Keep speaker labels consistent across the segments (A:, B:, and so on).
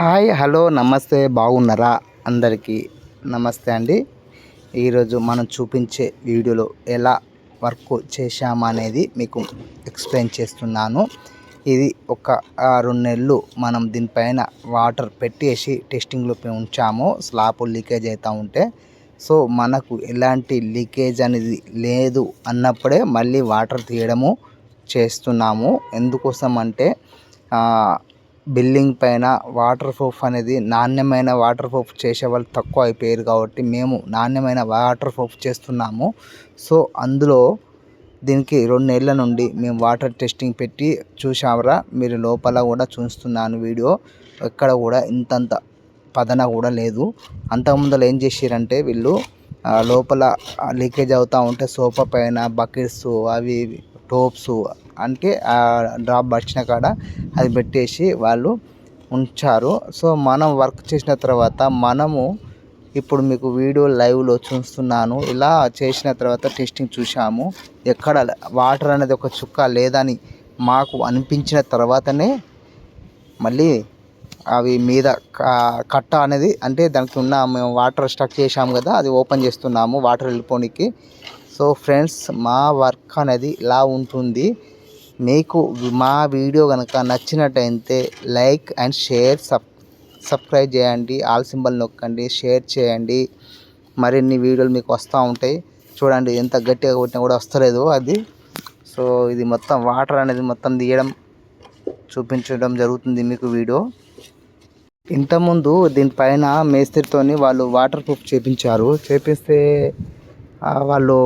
A: Hi hello నమస్తే బాగున్నారా? అందరికీ నమస్తే అండి. ఈరోజు మనం చూపించే వీడియోలో ఎలా వర్క్ చేశామనేది మీకు ఎక్స్ప్లెయిన్ చేస్తున్నాను. ఇది ఒక ఆ, రెండు నెలలు మనం దీనిపైన వాటర్ పెట్టేసి టెస్టింగ్లో ఉంచాము. స్లాబ్ లీకేజ్ అవుతూ ఉంటే. సో మనకు ఎలాంటి లీకేజ్ అనేది లేదు అన్నప్పుడే మళ్ళీ వాటర్ తీయడము చేస్తున్నాము. ఎందుకోసం అంటే బిల్లింగ్ పైన వాటర్ ప్రూఫ్ అనేది నాణ్యమైన వాటర్ ప్రూఫ్ చేసే వాళ్ళు తక్కువ అయిపోయారు కాబట్టి మేము నాణ్యమైన వాటర్ ప్రూఫ్ చేస్తున్నాము. సో అందులో దీనికి రెండు నెలల నుండి మేము వాటర్ టెస్టింగ్ పెట్టి చూసామరా మీరు లోపల కూడా చూస్తున్నాను వీడియో. ఎక్కడ కూడా ఇంతంత పదన కూడా లేదు. అంతకుముందలు ఏం చేసారంటే వీళ్ళు లోపల లీకేజ్ అవుతూ ఉంటే సోఫా పైన బకెట్స్ అవి టోప్స్ అంటే ఆ డ్రాప్ వచ్చిన కాడ అది పెట్టేసి వాళ్ళు ఉంచారు. సో మనం వర్క్ చేసిన తర్వాత మనము ఇప్పుడు మీకు వీడియో లైవ్లో చూస్తున్నాను. ఇలా చేసిన తర్వాత టెస్టింగ్ చూసాము ఎక్కడ వాటర్ అనేది ఒక చుక్క లేదని మాకు అనిపించిన తర్వాతనే మళ్ళీ అవి మీద క- కట్ట అనేది అంటే దానికి ఉన్న మేము వాటర్ స్టక్ చేసాము కదా అది ఓపెన్ చేస్తున్నాము వాటర్ వెళ్ళిపోనికి. సో ఫ్రెండ్స్ మా వర్క్ అనేది ఇలా ఉంటుంది. మీకు మా వీడియో కనుక నచ్చినట్టయితే like and share sub subscribe చేయండి. ఆల్ సింబల్ నొక్కండి షేర్ చేయండి. మరిన్ని వీడియోలు మీకు వస్తూ ఉంటాయి. చూడండి ఎంత గట్టిగా కొట్టినా కూడా వస్తలేదు అది. సో ఇది మొత్తం వాటర్ అనేది మొత్తం తీయడం చూపించడం జరుగుతుంది మీకు వీడియో. ఇంతకుముందు దీనిపైన మేస్త్రితోని వాళ్ళు వాటర్ ప్రూఫ్ చేపించారు. చేపిస్తే వాళ్ళు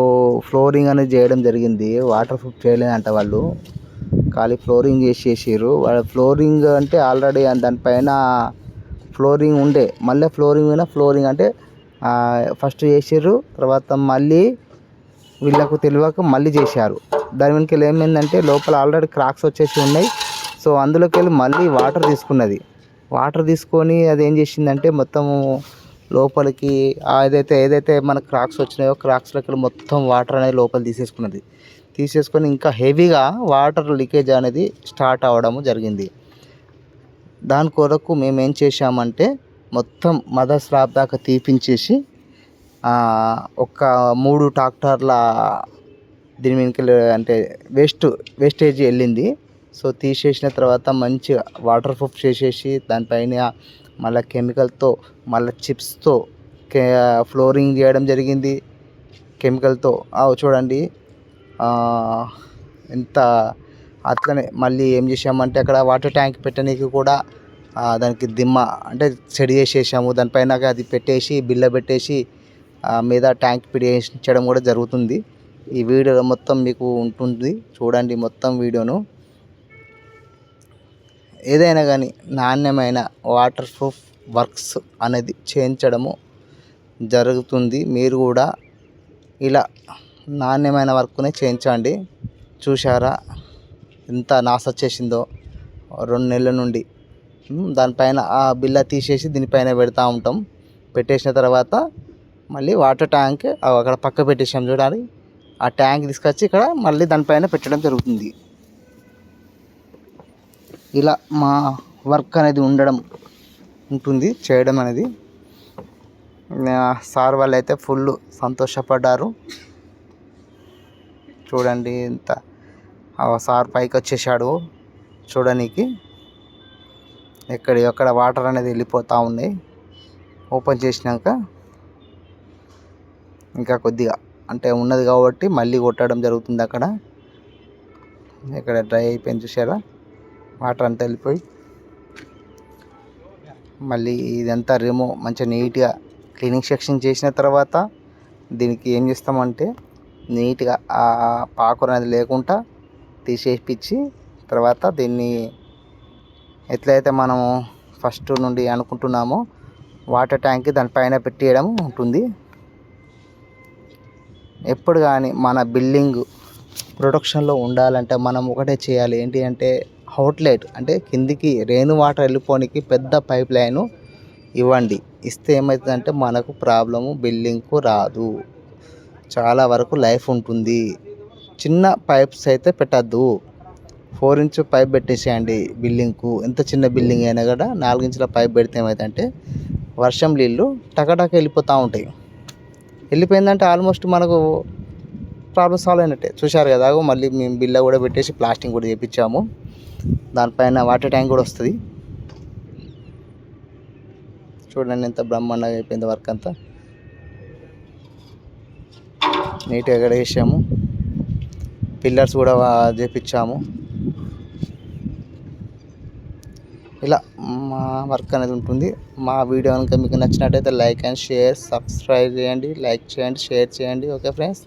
A: ఫ్లోరింగ్ అనేది చేయడం జరిగింది. వాటర్ ప్రూఫ్ చేయలేదంట వాళ్ళు. ఖాళీ ఫ్లోరింగ్ చేసేసారు వాళ్ళ ఫ్లోరింగ్ అంటే ఆల్రెడీ దానిపైన ఫ్లోరింగ్ ఉండే. మళ్ళీ ఫ్లోరింగ్ మీద ఫ్లోరింగ్ అంటే ఫస్ట్ చేసారు తర్వాత మళ్ళీ వీళ్ళకు తెలియక మళ్ళీ చేశారు. దాని వెనక ఏమైందంటే లోపల ఆల్రెడీ క్రాక్స్ వచ్చేసి ఉన్నాయి. సో అందులోకి వెళ్ళి మళ్ళీ వాటర్ తీసుకున్నది. వాటర్ తీసుకొని అది ఏం చేసిందంటే మొత్తము లోపలికి ఏదైతే ఏదైతే మన క్రాక్స్ వచ్చినాయో క్రాక్స్లోకి వెళ్ళి మొత్తం వాటర్ అనేది లోపల తీసేసుకున్నది. తీసేసుకొని ఇంకా హెవీగా వాటర్ లీకేజ్ అనేది స్టార్ట్ అవ్వడము జరిగింది. దాని కొరకు మేము ఏం చేశామంటే మొత్తం మదర్ స్లాబ్ దాకా తీపించేసి ఒక మూడు ట్రాక్టర్ల దీని వెనుక అంటే వేస్ట్ వేస్టేజ్ వెళ్ళింది. సో తీసేసిన తర్వాత మంచిగా వాటర్ ప్రూఫ్ చేసేసి దానిపైన మళ్ళీ కెమికల్తో మళ్ళీ చిప్స్తో కే ఫ్లోరింగ్ చేయడం జరిగింది. కెమికల్తో చూడండి. ఎంత అట్లనే మళ్ళీ ఏం చేసామంటే అక్కడ వాటర్ ట్యాంక్ పెట్టడానికి కూడా దానికి దిమ్మ అంటే సెడి చేసేసాము. దానిపైన అది పెట్టేసి బిల్ల పెట్టేసి ఆ, మీద ట్యాంక్ పెట్టేయించడం కూడా జరుగుతుంది. ఈ వీడియో మొత్తం మీకు ఉంటుంది. చూడండి మొత్తం వీడియోను. ఏదైనా కానీ నాణ్యమైన వాటర్ ప్రూఫ్ వర్క్స్ అనేది చేయించడము జరుగుతుంది. మీరు కూడా ఇలా నాణ్యమైన వర్క్ని చేయించండి. చూశారా? ఎంత నాశ వచ్చేసిందో రెండు నెలల నుండి. దానిపైన ఆ బిల్ల తీసేసి దీనిపైన పెడతా ఉంటాం. పెట్టేసిన తర్వాత మళ్ళీ వాటర్ ట్యాంక్ అక్కడ పక్క పెట్టేసాం చూడాలి ఆ ట్యాంక్ తీసుకొచ్చి ఇక్కడ మళ్ళీ దానిపైన పెట్టడం జరుగుతుంది. ఇలా మా వర్క్ అనేది ఉండడం ఉంటుంది చేయడం అనేది. సార్ వాళ్ళు అయితే ఫుల్ సంతోషపడ్డారు. చూడండి ఇంత. ఆ సార్ పైకి వచ్చేసాడు చూడనీకి. ఎక్కడ ఎక్కడ వాటర్ అనేది వెళ్ళిపోతూ ఉన్నాయి ఓపెన్ చేసినాక ఇంకా కొద్దిగా అంటే ఉన్నది కాబట్టి మళ్ళీ కొట్టడం జరుగుతుంది అక్కడ. ఇక్కడ డ్రై అయిపోయింది చూసారా వాటర్ అంతా వెళ్ళిపోయి. మళ్ళీ ఇదంతా రిమూవ్ మంచిగా నీట్గా క్లీనింగ్ సెక్షన్ చేసిన తర్వాత దీనికి ఏం చేస్తామంటే నీట్గా ఆ పాకురు అనేది లేకుండా తీసేపించి తర్వాత దీన్ని ఎట్లయితే మనము ఫస్ట్ నుండి అనుకుంటున్నామో వాటర్ ట్యాంక్ దానిపైన పెట్టేయడం ఉంటుంది. ఎప్పుడు కానీ మన బిల్డింగ్ ప్రొడక్షన్లో ఉండాలంటే మనం ఒకటే చేయాలి. ఏంటి అంటే అవుట్లెట్ అంటే కిందికి రెయిన్ వాటర్ వెళ్ళిపోనికి పెద్ద పైప్ లైను ఇవ్వండి. ఇస్తే ఏమవుతుందంటే మనకు ప్రాబ్లము బిల్డింగ్కు రాదు. చాలా వరకు లైఫ్ ఉంటుంది. చిన్న పైప్స్ అయితే పెట్టద్దు. ఫోర్ ఇంచ్ పైప్ పెట్టేసేయండి బిల్డింగ్కు. ఎంత చిన్న బిల్డింగ్ అయినా కూడా నాలుగు ఇంచుల పైప్ పెడితే ఏమైందంటే వర్షం నీళ్ళు టకటక వెళ్ళిపోతూ ఉంటాయి. వెళ్ళిపోయిందంటే ఆల్మోస్ట్ మనకు ప్రాబ్లమ్ సాల్వ్ అయినట్టే. చూశారు కదా మళ్ళీ మేము బిల్ల కూడా పెట్టేసి ప్లాస్టింగ్ కూడా చేపించాము. దానిపైన వాటర్ ట్యాంక్ కూడా వస్తుంది. చూడండి ఎంత బ్రహ్మాండంగా అయిపోయింది వర్క్ అంతా. నీట్గా కడిగేసాము. పిల్లర్స్ కూడా చేపించాము. ఇలా మా వర్క్ అనేది ఉంటుంది. మా వీడియో కనుక మీకు నచ్చినట్టయితే లైక్ అండ్ షేర్ సబ్స్క్రైబ్ చేయండి లైక్ చేయండి షేర్ చేయండి. Okay friends?